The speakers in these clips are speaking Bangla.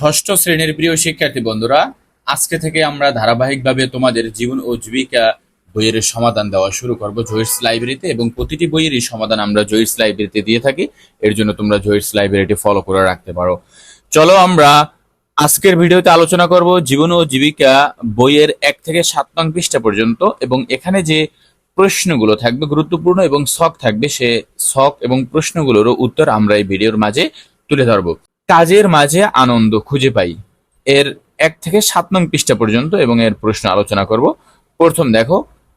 ষষ্ঠ শ্রেণির প্রিয় শিক্ষার্থী বন্ধুরা, আজকে থেকে আমরা ধারাবাহিকভাবে তোমাদের জীবন ও জীবিকা বইয়ের সমাধান দেওয়া শুরু করব জয়েস লাইব্রেরিতে এবং প্রতিটি বইয়েরই সমাধান আমরা জয়েস লাইব্রেরিতে দিয়ে থাকি। এর জন্য তোমরা জয়েস লাইব্রেরিটি ফলো করে রাখতে পারো। চলো আমরা আজকের ভিডিওতে আলোচনা করব জীবন ও জীবিকা বইয়ের এক থেকে সাত নং পৃষ্ঠা পর্যন্ত এবং এখানে যে প্রশ্নগুলো থাকবে গুরুত্বপূর্ণ এবং শখ থাকবে, সে শখ এবং প্রশ্নগুলোরও উত্তর আমরা এই ভিডিওর মাঝে তুলে ধরবো। কাজের মাঝে আনন্দ খুঁজে পাই। এর এক থেকে সাত নং পৃষ্ঠা পর্যন্ত এবং এর প্রশ্ন আলোচনা করব। প্রথম দেখো,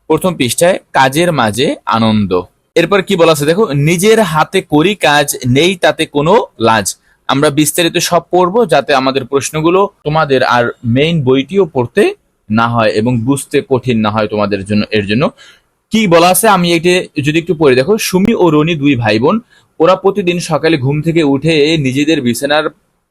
প্রথম পৃষ্ঠায় কাজের মাঝে আনন্দ। এরপর কি বলা আছে? দেখো, নিজের হাতে করি কাজ, নেই তাতে কোনো লাজ। আমরা বিস্তারিত সব পড়ব যাতে আমাদের প্রশ্নগুলো তোমাদের আর মেইন বইটিও পড়তে না হয় এবং বুঝতে কঠিন না হয় তোমাদের জন্য, এর জন্য। কি বলা আছে? আমি এটি যদি একটু পড়ে। দেখো, সুমি ও রনি দুই ভাই বোন। ওরা প্রতিদিন সকালে ঘুম থেকে উঠে নিজেদের বিছানার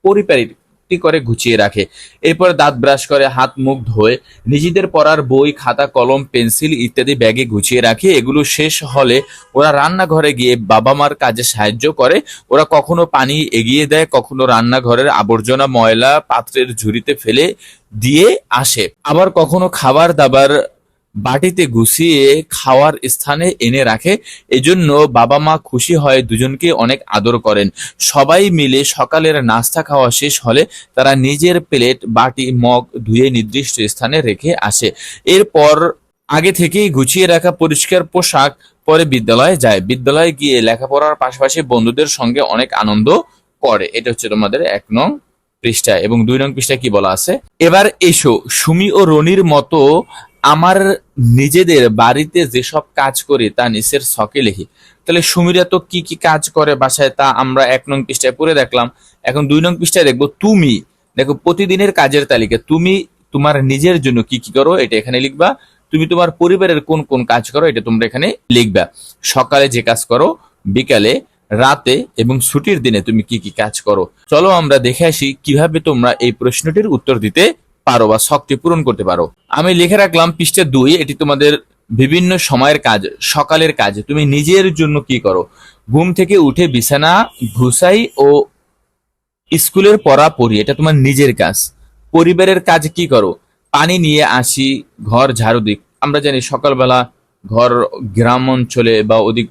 পরিপাটি করে গুছিয়ে রাখে। এরপর দাঁত ব্রাশ করে, হাত মুখ ধোয়, নিজেদের পড়ার বই, খাতা, কলম, পেন্সিল ইত্যাদি ব্যাগে গুছিয়ে রাখে। এগুলো শেষ হলে ওরা রান্নাঘরে গিয়ে বাবা মার কাজে সাহায্য করে। ওরা কখনো পানি এগিয়ে দেয়, কখনো রান্নাঘরের আবর্জনা ময়লা পাত্রের ঝুড়িতে ফেলে দিয়ে আসে। আবার কখনো খাবার দাবার বাটিতে গুছিয়ে খাওয়ার স্থানে এনে রাখে। এজন্য বাবা মা খুশি হয় দুজনকে অনেক আদর করেন। সবাই মিলে সকালের নাস্তা খাওয়া শেষ হলে তারা নিজের প্লেট, বাটি, মগ ধুয়ে নির্দিষ্ট স্থানে রেখে আসে। এরপর আগে থেকেই গুছিয়ে রাখা পরিষ্কার পোশাক পরে বিদ্যালয়ে যায়। বিদ্যালয়ে গিয়ে লেখাপড়ার পাশাপাশি বন্ধুদের সঙ্গে অনেক আনন্দ করে। এটা হচ্ছে তোমাদের এক নং পৃষ্ঠা। এবং দুই নং পৃষ্ঠায় কি বলা আছে? এবার এসো। সুমি ও রনির মতো আমার নিজেদের বাড়িতে যেসব কাজ করি, তা নিচের ছকে লিখি। তাহলে সুমিরা তো কি কি কাজ করে বাসায়, তা আমরা এক নং পৃষ্ঠায় পড়ে দেখলাম। এখন দুই নং পৃষ্ঠায় দেখব, তুমি, দেখো প্রতিদিনের কাজের তালিকা, তুমি তোমার নিজের জন্য কি কি করো, এটা এখানে লিখবা। তুমি তোমার পরিবারের কোন কোন কাজ করো, এটা তোমরা এখানে লিখবা। সকালে যে কাজ করো, বিকালে, রাতে এবং ছুটির দিনে তুমি কি কি কাজ করো। চলো আমরা দেখে আসি কীভাবে তোমরা এই প্রশ্নটির উত্তর দিতে পারো বা শখটি পূরণ করতে পারো। আমি লিখে রাখলাম পৃষ্ঠা দুই, এটি তোমাদের বিভিন্ন সময়ের কাজ, সকালের কাজ। তুমি নিজের জন্য কি করো? ঘুম থেকে উঠে বিছানা ঘুষাই ও স্কুলের পড়া পড়ি, এটা তোমার নিজের কাজ। পরিবারের কাজ কি করো? পানি নিয়ে আসি, ঘর ঝাড়ু দিক আমরা জানি সকালবেলা ঘর গ্রাম অঞ্চলে বা অধিক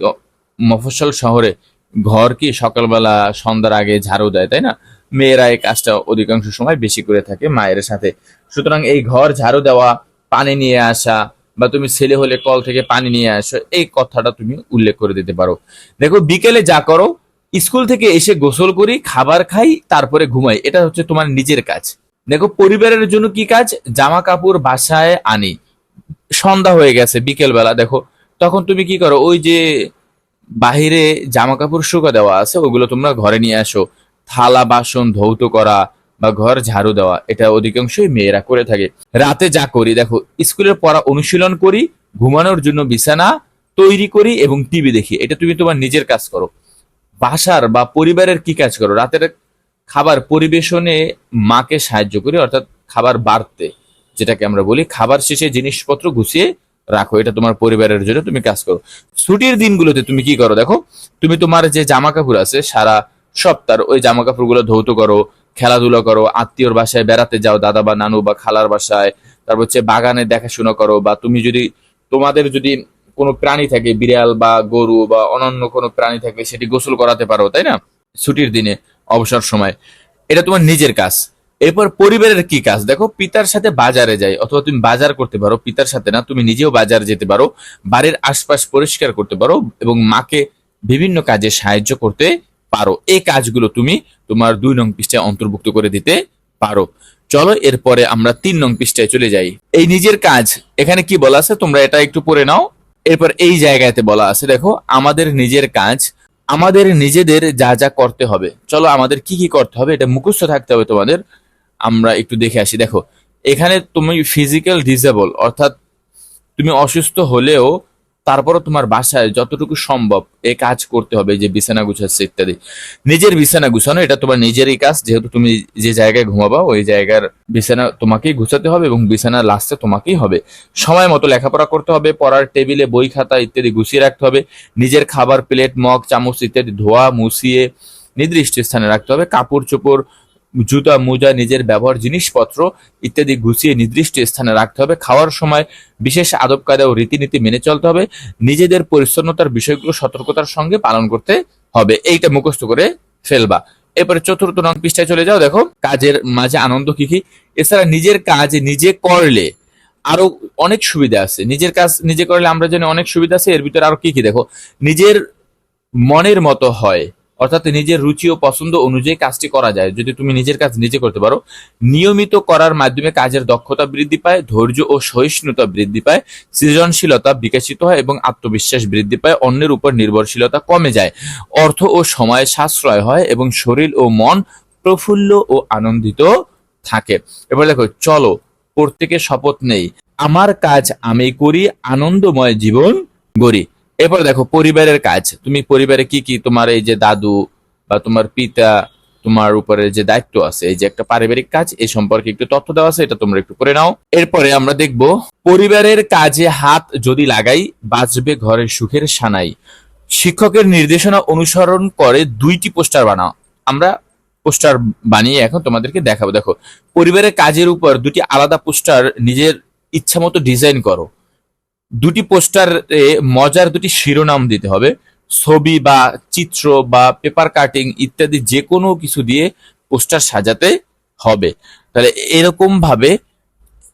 মফস্বল শহরে ঘর কি সকালবেলা সন্ধ্যার আগে ঝাড়ু দেয়, তাই না? মেয়েরা এই কাজটা অধিকাংশ সময় বেশি করে থাকে মায়ের সাথে। সুতরাং এই ঘর ঝাড়ু দেওয়া, পানি নিয়ে আসা বা তুমি ছেলে হলে কল থেকে পানি নিয়ে আসো, এই কথাটা তুমি উল্লেখ করে দিতে পারো। দেখো, বিকেলে যা করো, স্কুল থেকে এসে গোসল করি, খাবার খাই, তারপরে ঘুমাই। এটা হচ্ছে তোমার নিজের কাজ। দেখো, পরিবারের জন্য কি কাজ? জামা কাপড় বাসায় আনি। সন্ধ্যা হয়ে গেছে বিকেল বেলা দেখো, তখন তুমি কি করো? ওই যে বাহিরে জামা কাপড় শুকা দেওয়া আছে, ওগুলো তোমরা ঘরে নিয়ে আসো। থালা, বাসন, ধৌত করা বা ঘর ঝাড়ু দেওয়া, এটা অধিকাংশই মেয়েরা করে থাকে। রাতে যা করি, দেখো, স্কুলের পড়া অনুশীলন করি, ঘুমানোর জন্য বিছানা তৈরি করি এবং টিভি দেখি। এটা তুমি তোমার নিজের কাজ করো। বাসার বা পরিবারের কি কাজ করো? রাতের খাবার পরিবেশনে মাকে সাহায্য করি, অর্থাৎ খাবার বাড়তে, যেটাকে আমরা বলি খাবার শেষে জিনিসপত্র গুছিয়ে রাখো। এটা তোমার পরিবারের জন্য তুমি কাজ করো। ছুটির দিনগুলোতে তুমি কি করো? দেখো, তুমি তোমার যে জামা কাপড় আছে, সারা সপ্তাহ ওই জামা কাপড়গুলো ধৌত করো, খেলাধুলা করো, আত্মীয়র বাসায় বেড়াতে যাও, দাদা বা নানু বা খালার বাসায়, তারপর হচ্ছে বাগানে দেখাশোনা করো বা তুমি যদি, তোমাদের যদি কোনো প্রাণী থাকে, বিড়াল বা গরু বা অনন্য কোনো প্রাণী থাকে সেটি গোসল করাতে পারো, তাই না? ছুটির দিনে, অবসর সময়। এটা তোমার নিজের কাজ। এরপর পরিবারের কি কাজ? দেখো, পিতার সাথে বাজারে যাই, অথবা তুমি বাজার করতে পারো, পিতার সাথে না, তুমি নিজেও বাজার যেতে পারো, বাড়ির আশপাশ পরিষ্কার করতে পারো এবং মাকে বিভিন্ন কাজে সাহায্য করতে পারো। এই কাজগুলো তুমি তোমার দুই নং পৃষ্ঠায় অন্তর্ভুক্ত করে দিতে পারো। চলো এরপরে আমরা তিন নং পৃষ্ঠায় চলে যাই। এই নিজের কাজ, এখানে কি বলা আছে? তোমরা এটা একটু পড়ে নাও। এরপর এই জায়গাতে বলা আছে, দেখো, আমাদের নিজের কাজ, আমাদের নিজেদের যা যা করতে হবে। চলো আমাদের কি কি করতে হবে, এটা মুখস্থ থাকতে হবে তোমাদের। আমরা একটু দেখে আসি। দেখো, এখানে তুমি ফিজিক্যাল ডিসেবল অর্থাৎ তুমি অসুস্থ হলেও তারপরও তোমার বাসায় যতটুকু সম্ভব এই কাজ করতে হবে যে বিছানা গুছাচ্ছে ইত্যাদি। নিজের বিছানা গুছানো, এটা তোমার নিজেরই কাজ, যেহেতু তুমি যে জায়গায় ঘুমাবা, ওই জায়গার বিছানা তোমাকেই গুছাতে হবে এবং বিছানা লাস্টে তোমাকেই হবে। সময় মতো লেখাপড়া করতে হবে, পড়ার টেবিলে বই, খাতা ইত্যাদি গুছিয়ে রাখতে হবে, নিজের খাবার, প্লেট, মগ, চামচ ইত্যাদি ধোয়া, মুছিয়ে নির্দিষ্ট স্থানে রাখতে হবে, কাপড় চোপড় জুতা, মোজা, নিজের ব্যবহার, জিনিসপত্র ইত্যাদি গুছিয়ে নির্দিষ্ট স্থানে রাখতে হবে। খাওয়ার সময় বিশেষ আদব কায়দা ও রীতিনীতি মেনে চলতে হবে। নিজেদের পরিচ্ছন্নতার বিষয়গুলো সতর্কতার সঙ্গে পালন করতে হবে। এইটা মুখস্থ করে ফেলবা। এরপরে চতুর্থ নং পৃষ্ঠায় চলে যাও। দেখো, কাজের মাঝে আনন্দ কি কি? এছাড়া নিজের কাজ নিজে করলে আরও অনেক সুবিধা আছে। নিজের কাজ নিজে করলে আমরা জানি অনেক সুবিধা আছে। এর ভিতরে আরও কি কি? দেখো, নিজের মনের মতো হয়। অর্থাৎ নিজের রুচি ও পছন্দ অনুযায়ী কাজটি করা যায়। যদি তুমি নিজের কাজ নিজে করতে পারো, নিয়মিত করার মাধ্যমে কাজের দক্ষতা বৃদ্ধি পায়, ধৈর্য ও সহিষ্ণুতা বৃদ্ধি পায়, সৃজনশীলতা বিকশিত হয় এবং আত্মবিশ্বাস বৃদ্ধি পায়, অন্যের উপর নির্ভরশীলতা কমে যায়। অর্থ ও সময় সাশ্রয় হয় এবং শরীর ও মন প্রফুল্ল ও আনন্দিত থাকে। এবার দেখো, চলো, প্রত্যেকে শপথ নেই। আমার কাজ আমি করি, আনন্দময় জীবন গড়ি। এরপর দেখো, পরিবারের কাজ। তুমি পরিবারে কি কি তোমার এই যে দাদু বা তোমার পিতা, তোমার উপরে যে দায়িত্ব আছে, এই যে একটা পারিবারিক কাজ এই সম্পর্কে একটু তথ্য দেওয়া আছে, এটা তোমরা একটু করে নাও। এরপরে আমরা দেখব, পরিবারের কাজে হাত যদি লাগাই, বাঁচবে ঘরের সুখের সানাই। শিক্ষকের নির্দেশনা অনুসরণ করে দুইটি পোস্টার বানাও। আমরা পোস্টার বানিয়ে এখন তোমাদেরকে দেখাবো। দেখো, পরিবারের কাজের উপর দুটি আলাদা পোস্টার নিজের ইচ্ছা মতো ডিজাইন করো। দুটি পোস্টারে মজার দুটি শিরোনাম দিতে হবে। ছবি বা চিত্র বা পেপার কাটিং ইত্যাদি যে কোনো কিছু দিয়ে পোস্টার সাজাতে হবে। তাহলে এরকম ভাবে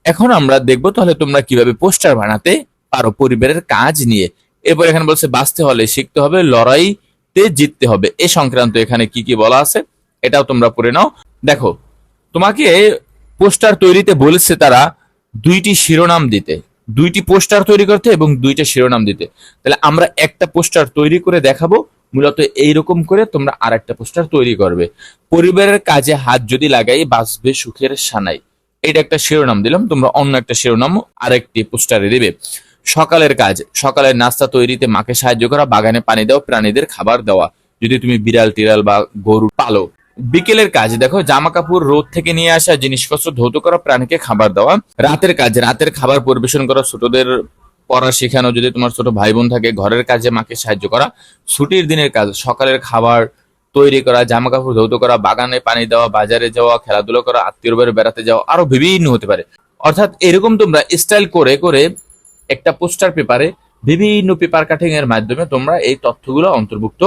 এখন আমরা দেখব তাহলে তোমরা কীভাবে পোস্টার বানাতে পারো পরিবারের কাজ নিয়ে। এরপর এখানে বলছে, বাঁচতে হলে শিখতে হবে, লড়াইতে জিততে হবে। এ সংক্রান্ত এখানে কি কি বলা আছে, এটাও তোমরা পড়ে নাও। দেখো, তোমাকে পোস্টার তৈরিতে বলেছে তারা দুইটি শিরোনাম দিতে। দুইটি পোস্টার তৈরি করতে এবং দুইটা শিরোনাম দিতে। তাহলে আমরা একটা পোস্টার তৈরি করে দেখাবো, মূলত এইরকম করে তোমরা আর একটা পোস্টার তৈরি করবে। পরিবারের কাজে হাত যদি লাগাই, বাঁচবে সুখের সানাই। এটা একটা শিরোনাম দিলাম, তোমরা অন্য একটা শিরোনাম আরেকটি পোস্টারে দেবে। সকালের কাজ, সকালের নাস্তা তৈরিতে মাকে সাহায্য করা, বাগানে পানি দেওয়া প্রাণীদের খাবার দেওয়া। যদি তুমি বিড়াল টিড়াল বা গরু পালো বিকেলের কাজ, দেখো জামা কাপড় রোদ থেকে নিয়ে আসা জিনিসপত্র, ধৌত করা প্রাণীকে খাবার দেওয়া। রাতের কাজ, রাতের খাবার পরিবেশন করা, ছোটদের পড়া শেখানো, যদি তোমার ছোট ভাই বোন থাকে, ঘরের কাজে মাকে সাহায্য করা। ছুটির দিনের কাজ, সকালের খাবার তৈরি করা জামা কাপড় ধৌত করা, বাগানে পানি দেওয়া, বাজারে যাওয়া, খেলাধুলা করা আত্মীয় বাড়ি বেড়াতে যাওয়া, আরও বিভিন্ন হতে পারে। অর্থাৎ এরকম তোমরা স্টাইল করে করে একটা পোস্টার পেপারে বিভিন্ন পেপার কাটিং এর মাধ্যমে তোমরা এই তথ্যগুলো অন্তর্ভুক্ত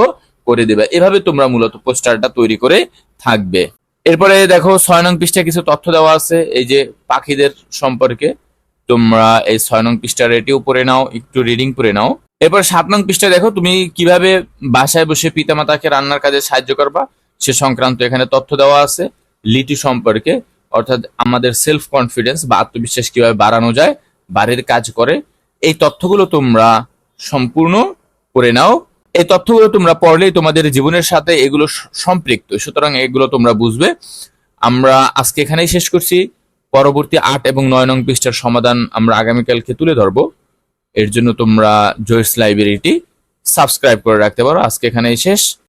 করে দেবে। এভাবে তোমরা মূলত পোস্টারটা তৈরি করে থাকবে। এরপরে দেখো ছয় নং পৃষ্ঠায় কিছু তথ্য দেওয়া আছে। এই যে পাখিদের সম্পর্কে তোমরা এই ছয় নং পৃষ্ঠার এটিও পড়ে নাও, একটু রিডিং করে নাও। এরপর সাত নং পৃষ্ঠায় দেখো তুমি কীভাবে বাসায় বসে পিতামাতাকে রান্নার কাজে সাহায্য করবা, সে সংক্রান্ত এখানে তথ্য দেওয়া আছে। লিটি সম্পর্কে, অর্থাৎ আমাদের সেলফ কনফিডেন্স বা আত্মবিশ্বাস কীভাবে বাড়ানো যায়, বাড়ির কাজ করে, এই তথ্যগুলো তোমরা সম্পূর্ণ করে নাও। এই তথ্যগুলো তোমরা পড়লেই তোমাদের জীবনের সাথে এগুলো সম্পৃক্ত। সুতরাং এগুলো তোমরা বুঝবে। আমরা আজকে এখানেই শেষ করছি। পরবর্তী আট এবং নয় নং পৃষ্ঠার সমাধান আমরা আগামীকালকে তুলে ধরব। এর জন্য তোমরা জয়েস লাইব্রেরিটি সাবস্ক্রাইব করে রাখতে পারো। আজকে এখানেই শেষ।